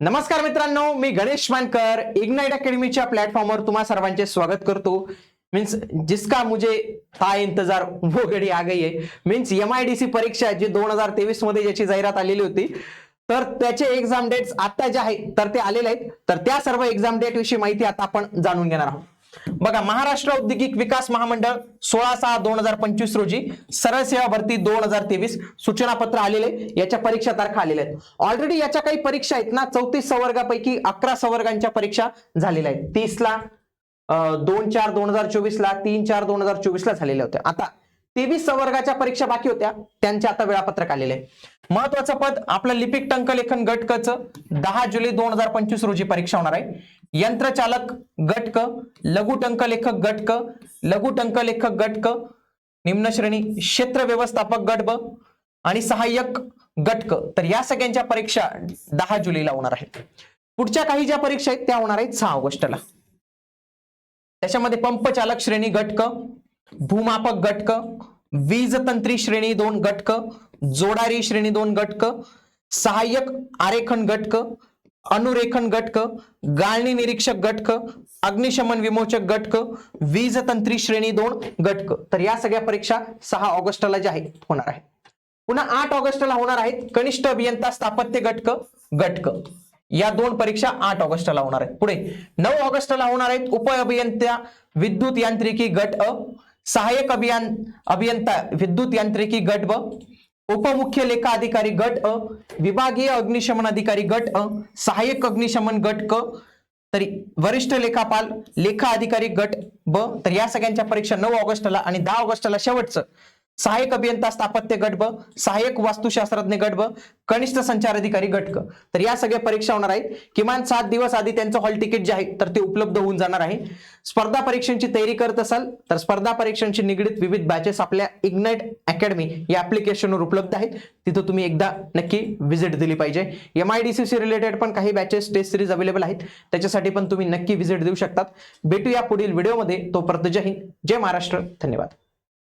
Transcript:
नमस्कार मित्रांनो मी गणेश मानकर इग्नाइट अकॅडमीच्या प्लॅटफॉर्मवर तुम्हा सर्वांचे स्वागत करतो. मीन्स जिसका मुझे था इंतजार वो घडी आ गई आहे. Means M I D C परीक्षा जी दोन हजार तेवीसमध्ये ज्याची जाहिरात आलेली होती तर त्याचे एक्झाम डेट्स आता जे आहेत तर ते आलेले आहेत. तर त्या सर्व एक्झाम डेट विषयी माहिती आता आपण जाणून घेणार आहोत. बघा महाराष्ट्र औद्योगिक विकास महामंडळ सोळा सहा दोन हजार पंचवीस रोजी सरळ सेवा भरती दोन हजार तेवीस सूचना पत्र आलेले याच्या परीक्षा तारखा आलेल्या आहेत. ऑलरेडी याच्या काही परीक्षा आहेत ना चौतीस संवर्गापैकी अकरा संवर्गांच्या परीक्षा झालेल्या आहेत. तीसला दोन चार दोन हजार चोवीस ला तीन चार दोन हजार चोवीस ला झालेल्या होत्या. आता तेवीस संवर्गाच्या परीक्षा बाकी होत्या त्यांचे आता वेळापत्रक आलेले आहे महत्वाचं पद आपलं लिपिक टंकलेखन गट गटकच दहा जुलै दोन हजार पंचवीस रोजी परीक्षा होणार आहे. यंत्रचालक गट क लघु टंकलेखक गट क लघु टंकलेखक गट क निम्न श्रेणी क्षेत्र व्यवस्थापक गट ब आणि सहाय्यक गट क तर या सगळ्यांच्या परीक्षा दहा जुलैला होणार आहेत. पुढच्या काही ज्या परीक्षा आहेत त्या होणार आहेत सहा ऑगस्टला. त्याच्यामध्ये पंप चालक श्रेणी गट क भूमापक गट क वीज तंत्री श्रेणी दोन गट क जोडारी श्रेणी दोन गट क सहाय्यक आरेखन गट क अनुरेखन घटक गाळणी निरीक्षक घटक अग्निशमन विमोचक घटक वीज तंत्री श्रेणी दोन घटक. तर या सगळ्या परीक्षा सहा ऑगस्टला ज्या आहेत होणार आहेत. पुन्हा आठ ऑगस्टला होणार आहेत कनिष्ठ अभियंता स्थापत्य घटक घटक. या दोन परीक्षा आठ ऑगस्टला होणार आहेत. पुढे नऊ ऑगस्टला होणार आहेत उप अभियंता विद्युत यांत्रिकी गट अ सहाय्यक अभियान अभियंता विद्युत यांत्रिकी गट ब उपमुख्य लेखा अधिकारी गट अ विभागीय अग्निशमन अधिकारी गट अ सहाय्यक अग्निशमन गट क तरी वरिष्ठ लेखापाल लेखा अधिकारी गट ब तर या सगळ्यांच्या परीक्षा नऊ ऑगस्टला आणि दहा ऑगस्टला शेवटचं. सहाय्यक अभियंता स्थापत्य गट ब सहाय्यक वास्तुशास्त्रज्ञ गट ब कनिष्ठ संचार अधिकारी गट क तर या सगळ्या परीक्षा होणार आहेत. किमान सात दिवस आधी त्यांचं हॉल तिकीट जे आहे तर ते उपलब्ध होऊन जाणार आहे. स्पर्धा परीक्षांची तयारी करत असाल तर स्पर्धा परीक्षांशी निगडीत विविध बॅचेस आपल्या इग्नाइट अकॅडमी या ऍप्लिकेशनवर उपलब्ध आहेत. तिथं तुम्ही एकदा नक्की व्हिजिट दिली पाहिजे. M I D C C related पण काही बॅचेस टेस्ट सिरीज अवेलेबल आहेत. त्याच्यासाठी पण तुम्ही नक्की व्हिजिट देऊ शकतात. भेटू या पुढील व्हिडिओमध्ये तोपर्यंत जय हिंद जय महाराष्ट्र. धन्यवाद.